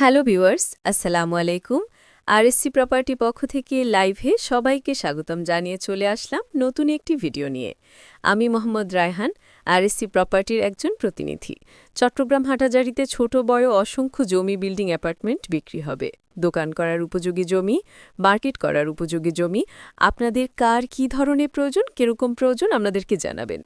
Hello viewers, আসসালামু আলাইকুম। RSC property পক্ষ থেকে লাইভে সবাইকে স্বাগতম জানিয়ে চলে আসলাম নতুন একটি ভিডিও নিয়ে। আমি মোহাম্মদ রায়হান আরএসসি প্রপার্টির একজন প্রতিনিধি। চট্টগ্রাম হাটাজারিতে ছোট বড় অসংখ্য জমি বিল্ডিং অ্যাপার্টমেন্ট বিক্রি হবে। দোকান করার উপযোগী জমি, মার্কেট করার উপযোগী জমি, আপনাদের কার কি ধরনের প্রয়োজন, কীরকম প্রয়োজন আপনাদেরকে জানাবেন।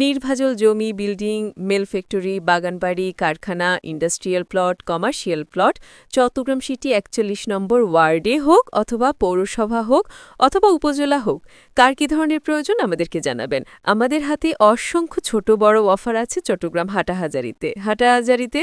নির্ভাজল জমি, বিল্ডিং, মেল ফ্যাক্টরি, বাগানবাড়ি, কারখানা, industrial plot, commercial plot, Chattogram city একচল্লিশ নম্বর ওয়ার্ডে হোক অথবা পৌরসভা হোক অথবা উপজেলা হোক, কার কি ধরনের প্রয়োজন আমাদেরকে জানাবেন। আমাদের হাতে অসংখ্য ছোট বড় অফার আছে চট্টগ্রাম হাটাহাজারিতে। হাটাহাজারিতে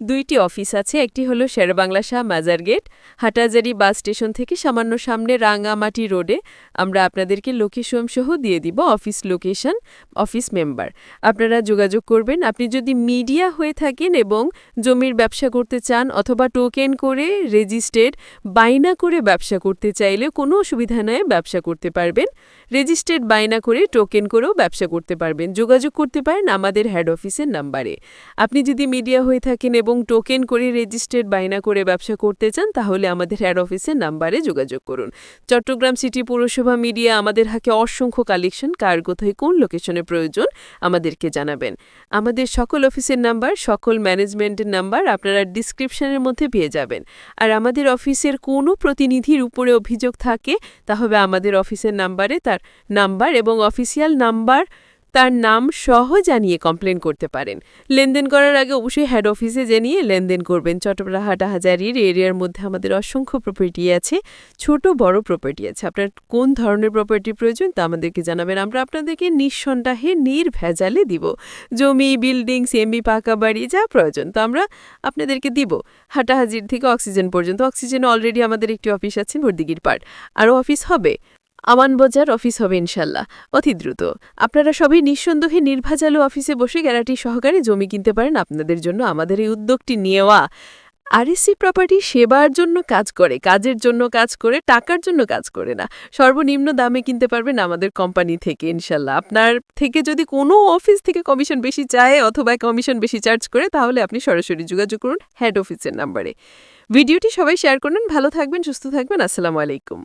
দুইটি অফিস আছে, একটি হলো শেরবাংলা শাহ মাজার গেট হাটাজারি বাস স্টেশন থেকে সামান্য সামনে রাঙামাটি রোডে আমরা আপনাদেরকে লোকেশন সহ দিয়ে দিব অফিস লোকেশন, অফিস মেম্বার। আপনারা যোগাযোগ করবেন। আপনি যদি মিডিয়া হয়ে থাকেন এবং জমির ব্যবসা করতে চান অথবা টোকেন করে রেজিস্টেড বাইনা করে ব্যবসা করতে চাইলে কোনো অসুবিধা নয় ব্যবসা করতে পারবেন। রেজিস্টেড বাইনা করে টোকেন করেও ব্যবসা করতে পারবেন। যোগাযোগ করতে পারেন আমাদের হেড অফিসের নাম্বারে। আপনি যদি মিডিয়া হয়ে থাকেন এবং টোকেন করে রেজিস্টার্ড বাইনা করে ব্যবসা করতে চান, তাহলে আমাদের হেড অফিসের নাম্বারে যোগাযোগ করুন। চট্টগ্রাম সিটি পৌরসভা মিডিয়া আমাদের হাতে অসংখ্য কালেকশন কার কোথায় কোন লোকেশনে প্রয়োজন আমাদেরকে জানাবেন। আমাদের সকল অফিসের নাম্বার সকল ম্যানেজমেন্টের নাম্বার আপনারা ডিসক্রিপশনের মধ্যে পেয়ে যাবেন। আর আমাদের অফিসের কোনো প্রতিনিধির উপরে অভিযোগ থাকে, তাহলে আমাদের অফিসের নাম্বারে তার নাম্বার এবং অফিসিয়াল নাম্বার তার নাম সহ জানিয়ে কমপ্লেন করতে পারেন। লেনদেন করার আগে অবশ্যই হেড অফিসে জানিয়ে লেনদেন করবেন। চট্টগ্রাম হাটাহাজারির এরিয়ার মধ্যে আমাদের অসংখ্য প্রপার্টি আছে, ছোট বড় প্রপার্টি আছে। আপনার কোন ধরনের প্রপার্টি প্রয়োজন তা আমাদেরকে জানাবেন। আমরা আপনাদেরকে নিঃসন্দেহে নির্ভেজালে দিব। জমি বিল্ডিং সেমি পাকা বাড়ি, যা প্রয়োজন। তো আমরা আপনাদেরকে দিব। হাটাহাজির থেকে অক্সিজেন পর্যন্ত। অক্সিজেন অলরেডি আমাদের একটি অফিস আছে বর্দিগির পার্ট আরও অফিস হবে। আমানবাজার অফিস হবে ইনশাল্লাহ। অতি দ্রুত। আপনারা সবাই নিঃসন্দেহে নির্ভাজালু অফিসে বসে গ্যারান্টি সহকারে জমি কিনতে পারেন। আপনাদের জন্য আমাদের এই উদ্যোগটি নেওয়া। আরএসসি প্রপার্টি সেবার জন্য কাজ করে, কাজের জন্য কাজ করে, টাকার জন্য কাজ করে না। সর্বনিম্ন দামে কিনতে পারবেন আমাদের কোম্পানি থেকে ইনশাল্লাহ। আপনার থেকে যদি কোনো অফিস থেকে কমিশন বেশি চায় অথবা কমিশন বেশি চার্জ করে, তাহলে আপনি সরাসরি যোগাযোগ করুন হেড অফিসের নাম্বারে। ভিডিওটি সবাই শেয়ার করুন। ভালো থাকবেন, সুস্থ থাকবেন। আসসালামু আলাইকুম।